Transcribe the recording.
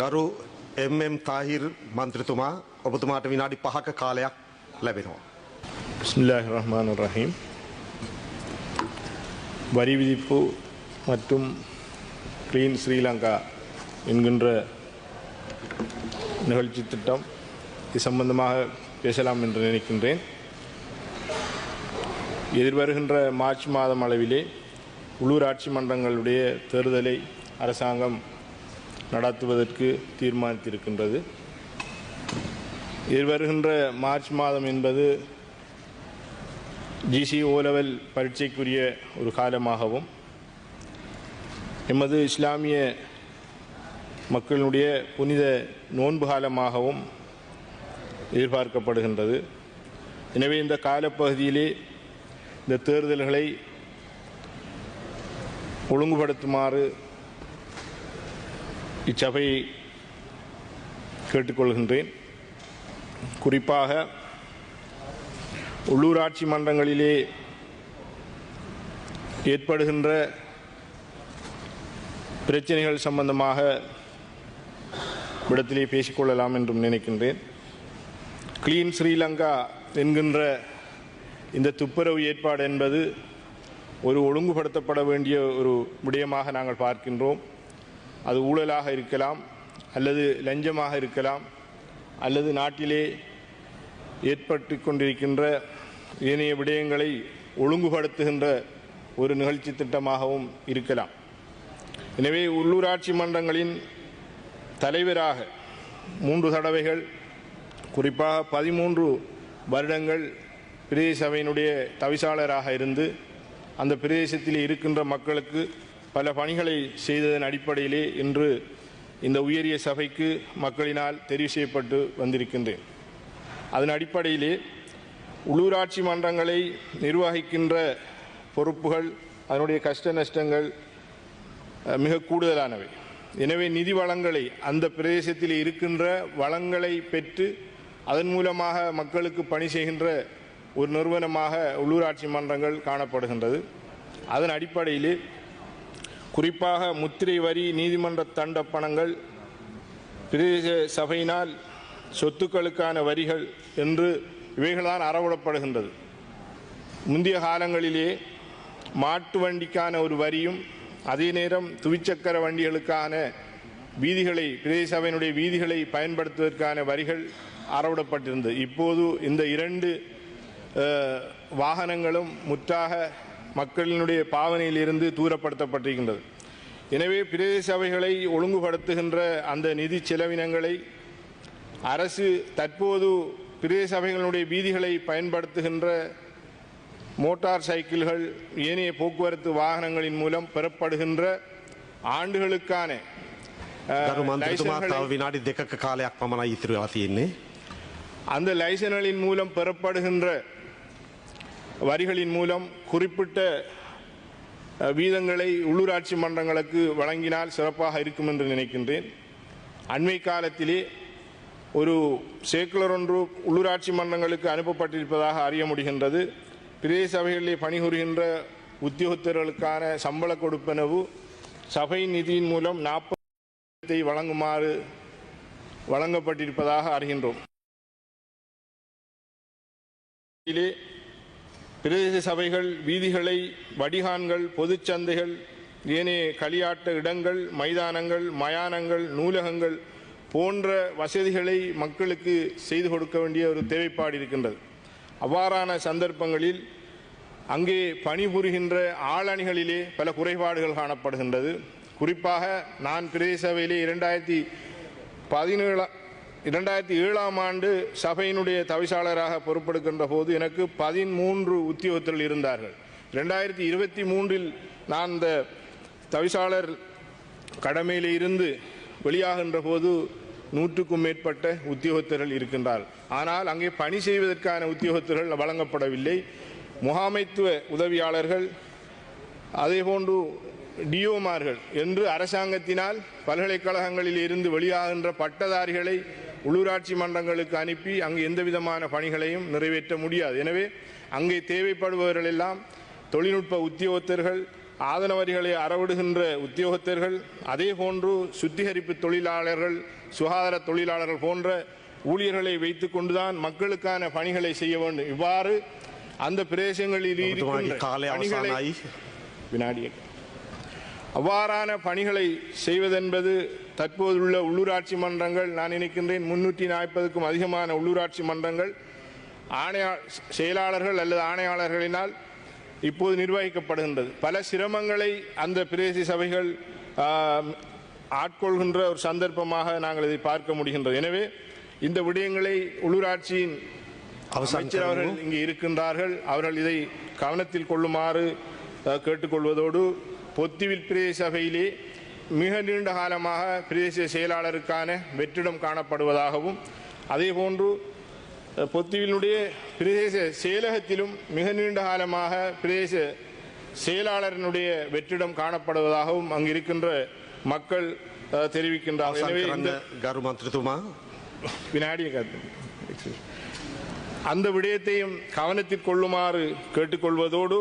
ගරු එම්.එම්. තාහිර් මන්ත්‍රතුමා ඔබතුමාට විනාඩි පහක කාලයක් ලැබෙනවා. பிஸ்மில்லாஹ் ரஹ்மான் ரஹீம் வரி விதிப்பு மற்றும் க்ளீன் ஸ்ரீலங்கா என்கின்ற நிகழ்ச்சி திட்டம் இது சம்பந்தமாக பேசலாம் என்று நினைக்கின்றேன் எதிர்வருகின்ற மார்ச் மாதம் அளவிலே உள்ளூராட்சி மன்றங்களுடைய தேர்தலை அரசாங்கம் நடத்துவதற்கு தீர்மானித்திருக்கின்றது. எதிர்வருகின்ற மார்ச் மாதம் என்பது ஜிசி ஓ லெவல் பரீட்சைக்குரிய ஒரு காலமாகவும் எமது இஸ்லாமிய மக்களுடைய புனித நோன்பு காலமாகவும் எதிர்பார்க்கப்படுகின்றது. எனவே இந்த காலப்பகுதியிலே இந்த தேர்தல்களை ஒழுங்குபடுத்துமாறு இச்சபையை கேட்டுக்கொள்கின்றேன். குறிப்பாக உள்ளூராட்சி மன்றங்களிலே ஏற்படுகின்ற பிரச்சனைகள் சம்பந்தமாக இடத்திலே பேசிக்கொள்ளலாம் என்றும் நினைக்கின்றேன். கிளீன் ஸ்ரீலங்கா என்கின்ற இந்த துப்புரவு ஏற்பாடு என்பது ஒரு ஒழுங்குபடுத்தப்பட வேண்டிய ஒரு விடயமாக நாங்கள் பார்க்கின்றோம். அது ஊழலாக இருக்கலாம் அல்லது லஞ்சமாக இருக்கலாம் அல்லது நாட்டிலே ஏற்பட்டு கொண்டிருக்கின்ற ஏனைய விடயங்களை ஒழுங்குபடுத்துகின்ற ஒரு நிகழ்ச்சி திட்டமாகவும் இருக்கலாம். எனவே உள்ளூராட்சி மன்றங்களின் தலைவராக மூன்று தடவைகள் குறிப்பாக பதிமூன்று வருடங்கள் பிரதேச சபையினுடைய தவிசாளராக இருந்து அந்த பிரதேசத்தில் இருக்கின்ற மக்களுக்கு பல பணிகளை செய்ததன் அடிப்படையிலே இன்று இந்த உயரிய சபைக்கு மக்களினால் தெரிவு செய்யப்பட்டு வந்திருக்கின்றேன். அதன் அடிப்படையிலே உள்ளூராட்சி மன்றங்களை நிர்வகிக்கின்ற பொறுப்புகள் அதனுடைய கஷ்ட நஷ்டங்கள் மிக கூடுதலானவை. எனவே நிதி வளங்களை அந்த பிரதேசத்தில் இருக்கின்ற வளங்களை பெற்று அதன் மூலமாக மக்களுக்கு பணி செய்கின்ற ஒரு நிறுவனமாக உள்ளூராட்சி மன்றங்கள் காணப்படுகின்றது. அதன் அடிப்படையிலே குறிப்பாக முத்திரை வரி நீதிமன்ற தண்ட பணங்கள் பிரதேச சபையினால் சொத்துக்களுக்கான வரிகள் என்று இவைகள்தான் அறவிடப்படுகின்றது. முந்தைய காலங்களிலே மாட்டு வண்டிக்கான ஒரு வரியும் அதே நேரம் துவிச்சக்கர வண்டிகளுக்கான வீதிகளை பிரதேச சபையினுடைய வீதிகளை பயன்படுத்துவதற்கான வரிகள் அறவிடப்பட்டிருந்தது. இப்போது இந்த இரண்டு வாகனங்களும் முற்றாக மக்களினுடைய பாவனையிலிருந்து தூரப்படுத்தப்பட்டிருக்கின்றது எனவே பிரதேச சபைகளை ஒழுங்குபடுத்துகின்ற அந்த நிதி செலவினங்களை அரசு தற்போது பிரதேச சபைகளுடைய வீதிகளை பயன்படுத்துகின்ற மோட்டார் சைக்கிள்கள் ஏனைய போக்குவரத்து வாகனங்களின் மூலம் பெறப்படுகின்ற ஆண்டுகளுக்கான அஹ், ගරු මන්ත්‍රතුමා லைசன்களை- තව විනාඩි දෙකක කාලයක් පමණයි ඉතිරි වෙලා තියෙන්නේ. அந்த லைசன்களின் மூலம் பெறப்படுகின்ற வரிகளின் மூலம் குறிப்பிட்ட வீதங்களை உள்ளூராட்சி மன்றங்களுக்கு வழங்கினால் சிறப்பாக இருக்கும் என்று நினைக்கின்றேன். அண்மை காலத்திலே ஒரு சேக்குலர் ஒன்று உள்ளூராட்சி மன்றங்களுக்கு அனுப்பப்பட்டிருப்பதாக அறிய முடிகின்றது. பிரதேச சபைகளிலே பணிபுரிகின்ற உத்தியோகத்தர்களுக்கான சம்பள கொடுப்பனவு சபையின் நிதியின் மூலம் நாற்பதை வழங்குமாறு வழங்கப்பட்டிருப்பதாக அறிகின்றோம். பிரதேச சபைகள் வீதிகளை வடிகான்கள் பொதுச்சந்தைகள் ஏனைய களியாட்ட இடங்கள் மைதானங்கள் மயானங்கள் நூலகங்கள் போன்ற வசதிகளை மக்களுக்கு செய்து கொடுக்க வேண்டிய ஒரு தேவைப்பாடு இருக்கின்றது. அவ்வாறான சந்தர்ப்பங்களில் அங்கே பணிபுரிகின்ற ஆளணிகளிலே பல குறைபாடுகள் காணப்படுகின்றது. குறிப்பாக நான் பிரதேச சபையிலே இரண்டாயிரத்தி பதினேழாம் இரண்டாயிரத்தி ஏழாம் ஆண்டு சபையினுடைய தவிசாளராக பொறுப்பெடுக்கின்ற போது எனக்கு பதிமூன்று உத்தியோகத்தர்கள் இருந்தார்கள். ரெண்டாயிரத்தி இருபத்தி மூன்றில் நான் இந்த தவிசாளர் கடமையில் இருந்து வெளியாகின்ற போது நூற்றுக்கும் மேற்பட்ட உத்தியோகத்தர்கள் இருக்கின்றார் ஆனால் அங்கே பணி செய்வதற்கான உத்தியோகத்தர்கள் வழங்கப்படவில்லை. முகாமைத்துவ உதவியாளர்கள் அதேபோன்று டிஓமார்கள் என்று அரசாங்கத்தினால் பல்கலைக்கழகங்களில் இருந்து வெளியாகின்ற பட்டதாரிகளை உள்ளூராட்சி மன்றங்களுக்கு அனுப்பி அங்கு எந்த விதமான பணிகளையும் நிறைவேற்ற முடியாது. எனவே அங்கே தேவைப்படுபவர்கள் எல்லாம் தொழில்நுட்ப உத்தியோகத்தர்கள் ஆதனவரிகளை அறவிடுகின்ற உத்தியோகத்தர்கள் அதே போன்று சுத்திகரிப்பு தொழிலாளர்கள் சுகாதார தொழிலாளர்கள் போன்ற ஊழியர்களை வைத்து கொண்டுதான் மக்களுக்கான பணிகளை செய்ய வேண்டும். இவ்வாறு அந்த பிரதேசங்களில் பணிகளை வினாடியே. அவ்வாறான பணிகளை செய்வதென்பது தற்போதுள்ள உள்ளூராட்சி மன்றங்கள் நான் நினைக்கின்றேன் முன்னூற்றி நாற்பதுக்கும் அதிகமான உள்ளூராட்சி மன்றங்கள் ஆணையா செயலாளர்கள் அல்லது ஆணையாளர்களினால் இப்போது நிர்வகிக்கப்படுகின்றது. பல சிரமங்களை அந்த பிரதேச சபைகள் ஆட்கொள்கின்ற ஒரு சந்தர்ப்பமாக நாங்கள் இதை பார்க்க முடிகின்றது. எனவே இந்த விடயங்களை உள்ளூராட்சியின் அமைச்சர் அவர்கள் இங்கே இருக்கின்றார்கள். அவர்கள் இதை கவனத்தில் கொள்ளுமாறு கேட்டுக்கொள்வதோடு பொத்திவில் பிரதேச சபையிலே மிக நீண்ட காலமாக பிரதேச செயலாளருக்கான வெற்றிடம் காணப்படுவதாகவும் அதேபோன்று பொத்துவினுடைய பிரதேச செயலகத்திலும் மிக நீண்ட காலமாக பிரதேச செயலாளரினுடைய வெற்றிடம் காணப்படுவதாகவும் அங்கு இருக்கின்ற மக்கள் தெரிவிக்கின்ற எனவே இந்த கரு மந்திரித்துமா அந்த விடயத்தையும் கவனத்தில் கொள்ளுமாறு கேட்டுக்கொள்வதோடு